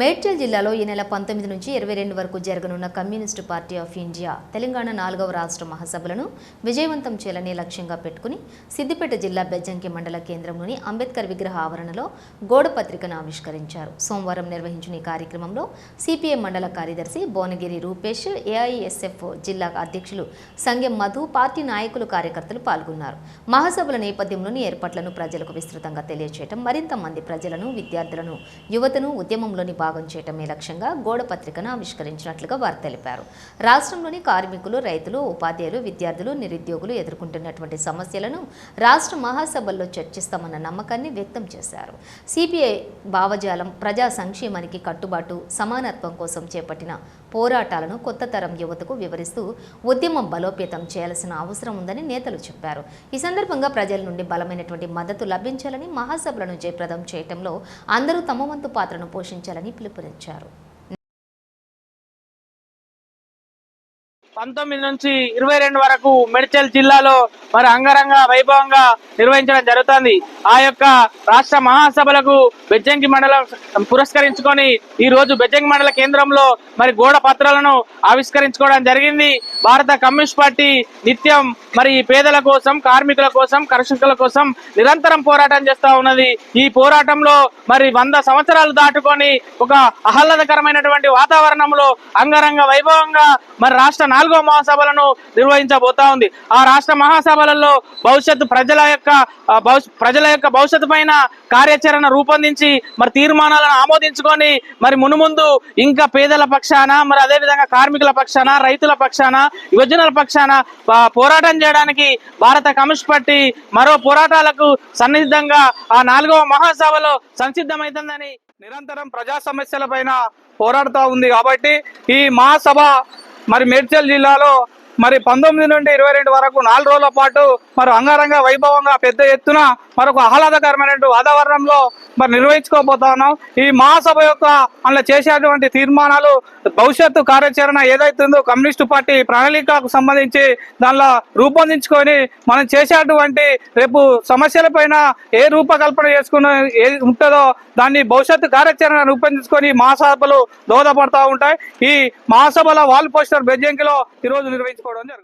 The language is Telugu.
మేడ్చల్ జిల్లాలో ఈ నెల పంతొమ్మిది నుంచి ఇరవై రెండు వరకు జరగనున్న Communist Party of India Telangana నాలుగవ రాష్ట్ర మహాసభలను విజయవంతం చేయాలని లక్ష్యంగా పెట్టుకుని సిద్దిపేట జిల్లా బెజ్జంకి మండల కేంద్రంలోని అంబేద్కర్ విగ్రహ ఆవరణలో గోడ పత్రికను ఆవిష్కరించారు. సోమవారం నిర్వహించిన ఈ కార్యక్రమంలో సిపిఐ మండల కార్యదర్శి భువనగిరి రూపేష్ ఏఐఎస్ఎఫ్ జిల్లా అధ్యక్షులు సంగెం మధు పార్టీ నాయకులు కార్యకర్తలు పాల్గొన్నారు. మహాసభల నేపథ్యంలోని ఏర్పాట్లను ప్రజలకు విస్తృతంగా తెలియచేయటం మరింత మంది ప్రజలను విద్యార్థులను యువతను ఉద్యమంలోని భాగం చేయటమే లక్ష్యంగా గోడ పత్రికను ఆవిష్కరించినట్లుగా వారు తెలిపారు. రాష్ట్రంలోని కార్మికులు రైతులు ఉపాధ్యాయులు విద్యార్థులు నిరుద్యోగులు ఎదుర్కొంటున్నటువంటి సమస్యలను రాష్ట్ర మహాసభల్లో చర్చిస్తామన్న నమ్మకాన్ని వ్యక్తం చేశారు. సిపిఐ భావజాలం ప్రజా సంక్షేమానికి కట్టుబాటు సమానత్వం కోసం చేపట్టిన పోరాటాలను కొత్త తరం యువతకు వివరిస్తూ ఉద్యమం బలోపేతం చేయాల్సిన అవసరం ఉందని నేతలు చెప్పారు. ఈ సందర్భంగా ప్రజల నుండి బలమైనటువంటి మద్దతు లభించాలని మహాసభలను జయప్రదం చేయటంలో అందరూ తమ వంతు పాత్రను పోషించాలని పిలుపునిచ్చారు. పంతొమ్మిది నుంచి ఇరవై రెండు వరకు మెడ్చల్ జిల్లాలో మరి అంగరంగ వైభవంగా నిర్వహించడం జరుగుతుంది. ఆ యొక్క రాష్ట్ర మహాసభలకు బెజ్జంకి మండలం పురస్కరించుకొని ఈ రోజు బెజ్జంకి మండల కేంద్రంలో మరి గోడ పత్రాలను ఆవిష్కరించుకోవడం జరిగింది. భారత కమ్యూనిస్ట్ పార్టీ నిత్యం మరి పేదల కోసం కార్మికుల కోసం కర్షకుల కోసం నిరంతరం పోరాటం చేస్తా ఉన్నది. ఈ పోరాటంలో మరి వంద సంవత్సరాలు దాటుకొని ఒక ఆహ్లాదకరమైనటువంటి వాతావరణంలో అంగరంగ వైభవంగా మరి రాష్ట్ర నాలుగో మహాసభలను నిర్వహించబోతా ఉంది. ఆ రాష్ట్ర మహాసభలలో భవిష్యత్తు ప్రజల యొక్క ప్రజల యొక్క భవిష్యత్తు పైన కార్యాచరణ రూపొందించి మరి తీర్మానాలను ఆమోదించుకొని మరి మునుముందు ఇంకా పేదల పక్షాన మరి అదే విధంగా కార్మికుల పక్షాన రైతుల పక్షాన యువజనుల పక్షాన పోరాటం చేయడానికి భారత కమ్యూనిస్ట్ పార్టీ మరో పోరాటాలకు సన్నిహితంగా ఆ నాలుగవ మహాసభలో సంసిద్ధమైతుందని నిరంతరం ప్రజా సమస్యల పైన పోరాడుతూ ఉంది కాబట్టి ఈ మహాసభ మరి మేడ్చల్ జిల్లాలో మరి పంతొమ్మిది నుండి ఇరవై రెండు వరకు నాలుగు రోజుల పాటు మరి అంగరంగ వైభవంగా పెద్ద ఎత్తున మరొక ఆహ్లాదకరమైనటువంటి వాతావరణంలో మరి నిర్వహించుకోబోతున్నాం ఈ మహాసభ యొక్క అందులో చేసేటువంటి తీర్మానాలు భవిష్యత్తు కార్యాచరణ ఏదైతుందో కమ్యూనిస్టు పార్టీ ప్రణాళికకు సంబంధించి దానిలో రూపొందించుకొని మనం చేసేటువంటి రేపు సమస్యలపైన ఏ రూపకల్పన చేసుకున్న ఏది ఉంటుందో దాన్ని భవిష్యత్తు కార్యాచరణ రూపొందించుకొని మహాసభలు దోహదపడతా ఉంటాయి. ఈ మహాసభల వాల్ పోస్టర్ బెజ్జంకిలో ఈరోజు నిర్వహించుకోవడం జరుగుతుంది